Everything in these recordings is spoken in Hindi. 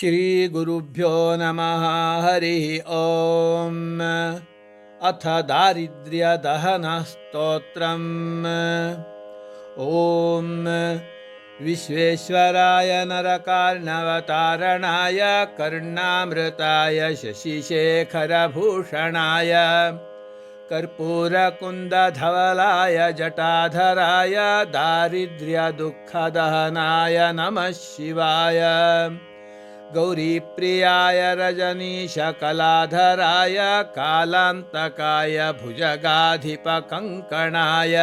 श्रीगुरुभ्यो नमः, हरिः ॐ अथ दारिद्र्यदहनस्तोत्रम्। ॐ विश्वेश्वराय नरकार्णवतारणाय, कर्णामृताय शशिशेखरभूषणाय, कर्पूरकुन्दधवलाय जटाधराय, दारिद्र्यदुःखदहनाय नमः शिवाय। गौरीप्रियाय रजनीशकलाधराय कालान्तकाय भुजगाधिपकङ्कणाय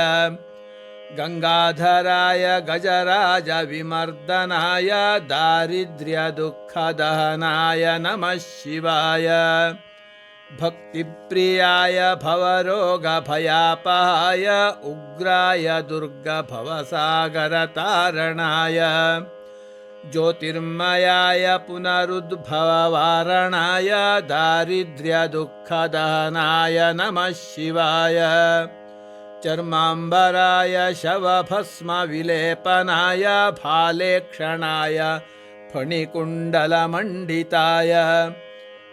गङ्गाधराय गजराजविमर्दनाय दारिद्र्यदुःखदहनाय नमः शिवाय। भक्तिप्रियाय भवरोगभयापहाय उग्राय दुर्गभवसागरतारणाय ज्योतिर्मयाय पुनरुद्भववारणाय दारिद्र्यदुःखदहनाय नमः शिवाय। चर्माम्बराय शवभस्मविलेपनाय भालेक्षणाय फणिकुण्डलमण्डिताय।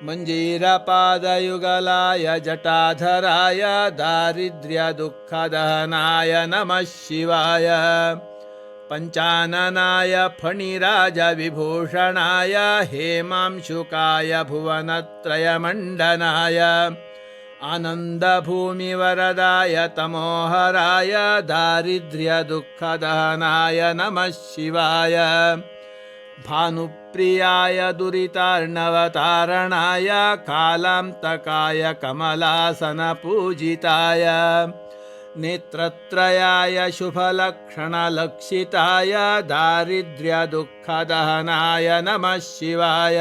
मञ्जीरपादयुगलाय जटाधराय दारिद्र्यदुःखदहनाय नमः शिवाय। पञ्चाननाय फणिराजविभूषणाय हेमांशुकाय भुवनत्रयमण्डनाय आनन्दभूमिवरदाय तमोहराय दारिद्र्यदुःखदहनाय नमः शिवाय भानुप्रियाय दुरितार्णवतारणाय कालान्तकाय कमलासनपूजिताय नेत्रत्रयाय शुभलक्षणलक्षिताय दारिद्र्यदुःखदहनाय नमः शिवाय।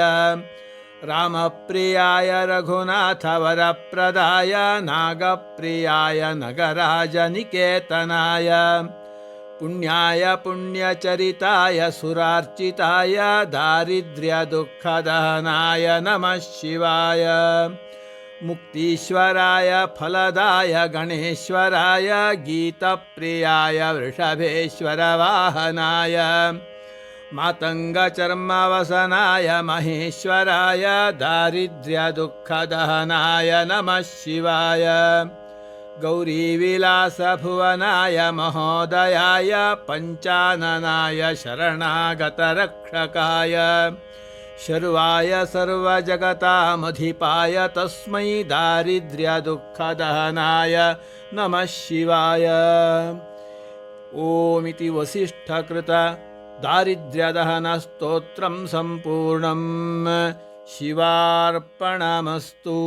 रामप्रियाय रघुनाथवरप्रदाय नागप्रियाय नगराजनिकेतनाय। पुण्याय पुण्यचरिताय सुरार्चिताय दारिद्र्यदुःखदहनाय नमः शिवाय मुक्तीश्वराय फलदाय गणेश्वराय गीतप्रियाय वृषभेश्वरवाहनाय मातङ्गचर्मवसनाय महेश्वराय दारिद्र्यदुःखदहनाय नमः शिवाय गौरीविलासभुवनाय महोदयाय पञ्चाननाय शरणागतरक्षकाय शर्वाय सर्वजगतामधिपाय तस्मै दारिद्र्यदुःखदहनाय नमः शिवाय। ओमिति वसिष्ठकृत दारिद्र्यदहनस्तोत्रं सम्पूर्णं शिवार्पणमस्तु